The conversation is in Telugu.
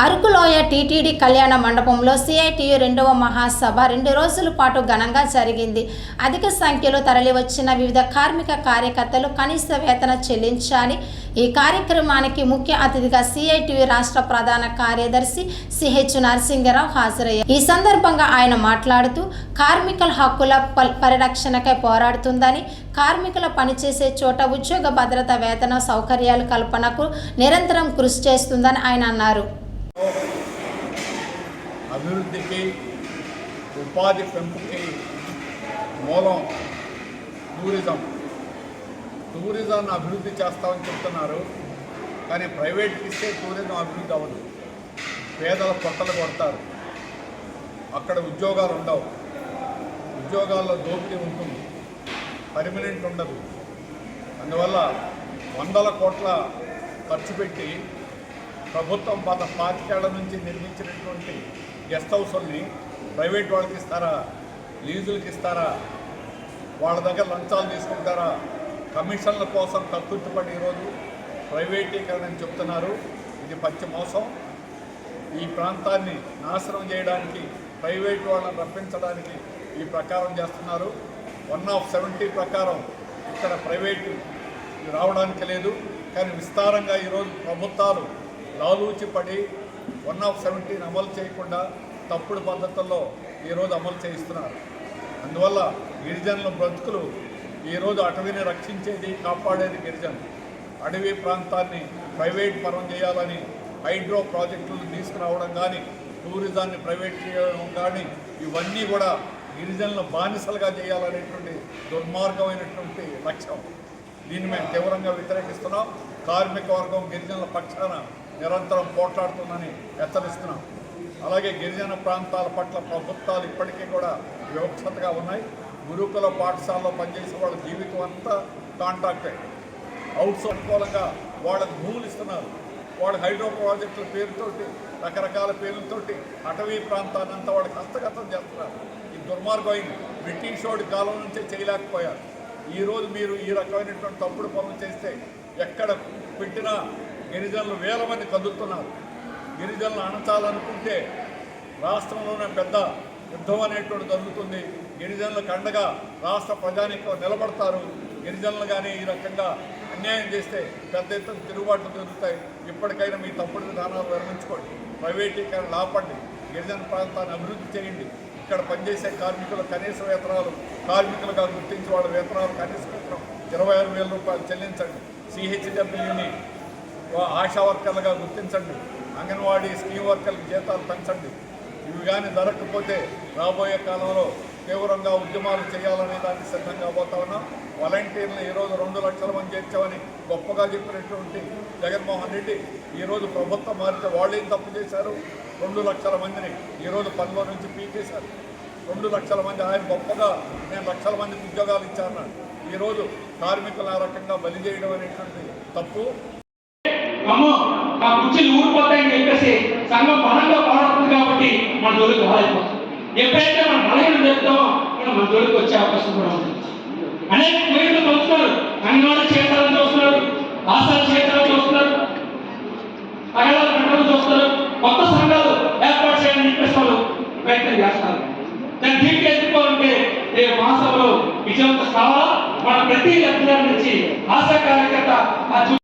అరకులోయ టీటీడీ కళ్యాణ మండపంలో సిఐటియు రెండవ మహాసభ. రెండు రోజుల పాటు ఘనంగా జరిగింది. అధిక సంఖ్యలో తరలివచ్చిన వివిధ కార్మిక కార్యకర్తలు కనీస వేతన చెల్లించాలి. ఈ కార్యక్రమానికి ముఖ్య అతిథిగా సిఐటియు రాష్ట్ర ప్రధాన కార్యదర్శి సిహెచ్ నరసింగరావు హాజరయ్యారు. ఈ సందర్భంగా ఆయన మాట్లాడుతూ కార్మికుల హక్కుల పల్- పరిరక్షణకై పోరాడుతుందని కార్మికుల పనిచేసే చోట ఉద్యోగ భద్రత వేతన సౌకర్యాల కల్పనకు నిరంతరం కృషి చేస్తుందని ఆయన అన్నారు. అభివృద్ధికి ఉపాధి పెంపుకి మూలం టూరిజం. టూరిజాన్ని అభివృద్ధి చేస్తామని చెప్తున్నారు. కానీ ప్రైవేట్కి ఇస్తే టూరిజం అభివృద్ధి అవ్వదు. పేదల పొట్టలు కొడతారు. అక్కడ ఉద్యోగాలు ఉండవు. ఉద్యోగాల్లో దోపిడీ ఉంటుంది. పర్మనెంట్ ఉండదు. అందువల్ల వందల కోట్ల ఖర్చు పెట్టి ప్రభుత్వం గత పాతికేళ్ళ నుంచి నిర్మించినటువంటి గెస్ట్ హౌస్ని ప్రైవేట్ వాళ్ళకి ఇస్తారా? లీజులకి ఇస్తారా? వాళ్ళ దగ్గర లంచాలు తీసుకుంటారా? కమిషన్ల కోసం కక్కుర్తిపడి ఈరోజు ప్రైవేటీకరణ అని చెప్తున్నారు. ఇది పచ్చి మోసం. ఈ ప్రాంతాన్ని నాశనం చేయడానికి ప్రైవేట్ వాళ్ళని రప్పించడానికి ఈ ప్రకారం చేస్తున్నారు. వన్ ఆఫ్ సెవెంటీ ప్రకారం ఇక్కడ ప్రైవేటు రావడానికి లేదు. కానీ విస్తారంగా ఈరోజు ప్రభుత్వాలు లాలూచి పడి వన్ ఆఫ్ సెవెంటీన్ అమలు చేయకుండా తప్పుడు పద్ధతుల్లో ఈరోజు అమలు చేయిస్తున్నారు. అందువల్ల గిరిజనుల బ్రతుకులు ఈరోజు అటవీని రక్షించేది కాపాడేది గిరిజనులు. అడవి ప్రాంతాన్ని ప్రైవేట్ పరం చేయాలని హైడ్రో ప్రాజెక్టులు తీసుకురావడం కానీ టూరిజాన్ని ప్రైవేట్ చేయడం కానీ ఇవన్నీ కూడా గిరిజనుల బానిసలుగా చేయాలనేటువంటి దుర్మార్గమైనటువంటి లక్ష్యం. దీన్ని మేము తీవ్రంగా వ్యతిరేకిస్తున్నాం. కార్మిక వర్గం గిరిజనుల పక్షాన నిరంతరం పోట్లాడుతుందని హెచ్చరిస్తున్నాం. అలాగే గిరిజన ప్రాంతాల పట్ల ప్రభుత్వాలు ఇప్పటికీ కూడా వివక్షతగా ఉన్నాయి. గురుకుల పాఠశాలలో పనిచేసే వాళ్ళ జీవితం అంతా కాంట్రాక్టే అవుట్స్ అనుకూలంగా వాళ్ళకి భూములు ఇస్తున్నారు. వాళ్ళు హైడ్రో ప్రాజెక్టుల పేరుతోటి రకరకాల పేర్లతోటి అటవీ ప్రాంతాన్ని అంతా వాళ్ళకి హస్తగతం చేస్తున్నారు. ఈ దుర్మార్గం అయింది. బ్రిటిష్ వాడి కాలం నుంచే చేయలేకపోయారు. ఈరోజు మీరు ఈ రకమైనటువంటి తప్పుడు పనులు చేస్తే ఎక్కడ పెట్టినా గిరిజనులు వేల మంది కదులుతున్నారు. గిరిజనులు అణచాలనుకుంటే రాష్ట్రంలోనే పెద్ద యుద్ధం అనేటువంటి జరుగుతుంది. గిరిజనులకు అండగా రాష్ట్ర ప్రజానికం నిలబడతారు. గిరిజనులు కానీ ఈ రకంగా అన్యాయం చేస్తే పెద్ద ఎత్తున తిరుగుబాట్లు జరుగుతాయి. ఇప్పటికైనా మీ తప్పుడు విధానాలు విరమించుకోండి ప్రైవేటీకరణ ఆపండి. గిరిజన ప్రాంతాన్ని అభివృద్ధి చేయండి. ఇక్కడ పనిచేసే కార్మికుల కనీస వేతనాలు కార్మికులుగా గుర్తించి వాళ్ళ వేతనాలు కనీస వేతనం ఇరవై ఆరు వేల రూపాయలు చెల్లించండి. సిహెచ్డబ్ల్యూని ఆశా వర్కర్లుగా గుర్తించండి. అంగన్వాడీ స్కీమ్ వర్కర్లకు జీతాలు పెంచండి. ఇవి కానీ జరగకపోతే రాబోయే కాలంలో తీవ్రంగా ఉద్యమాలు చేయాలనే దానికి సిద్ధంగా పోతా ఉన్నాం. వాలంటీర్లు ఈరోజు రెండు లక్షల మంది చేర్చామని గొప్పగా చెప్పినటువంటి జగన్మోహన్ రెడ్డి ఈరోజు ప్రభుత్వం మారితే వాళ్ళు ఏం తప్పు చేశారు? రెండు లక్షల మందిని ఈరోజు పనిలో నుంచి పీకేశారు. రెండు లక్షల మంది ఆయన గొప్పగా నేను లక్షల మందికి ఉద్యోగాలు ఇచ్చారన్నాడు ఈరోజు కార్మికులు ఆ రకంగా బలి చేయడం అనేటువంటి తప్పు. కుర్చీలు ఊడిపోతాయని చెప్పేసి సంఘం బలంగా పోరాడుతుంది కాబట్టి మన జోలికి ఎప్పుడైతే మన బలహీనం చెప్తామో మనం మన జోలికి వచ్చే అవకాశం కూడా ఉంది. అనేక పేర్లు చూస్తున్నారు అంగన్వాడీ క్షేత్రాలను చూస్తున్నారు ఆశా క్షేత్రాలు చూస్తున్నారు మహిళల గంటలు చూస్తున్నారు కొత్త సంఘాలు ఏర్పాటు చేయాలని చెప్పేసి వాళ్ళు ప్రయత్నం చేస్తారు. దాన్ని దీనికి ఎదుర్కోవాలంటే రేపు మాసంలో విజయవంతం కావాలా? మన ప్రతి లబ్ధిదారు నుంచి ఆశా కార్యకర్త ఆ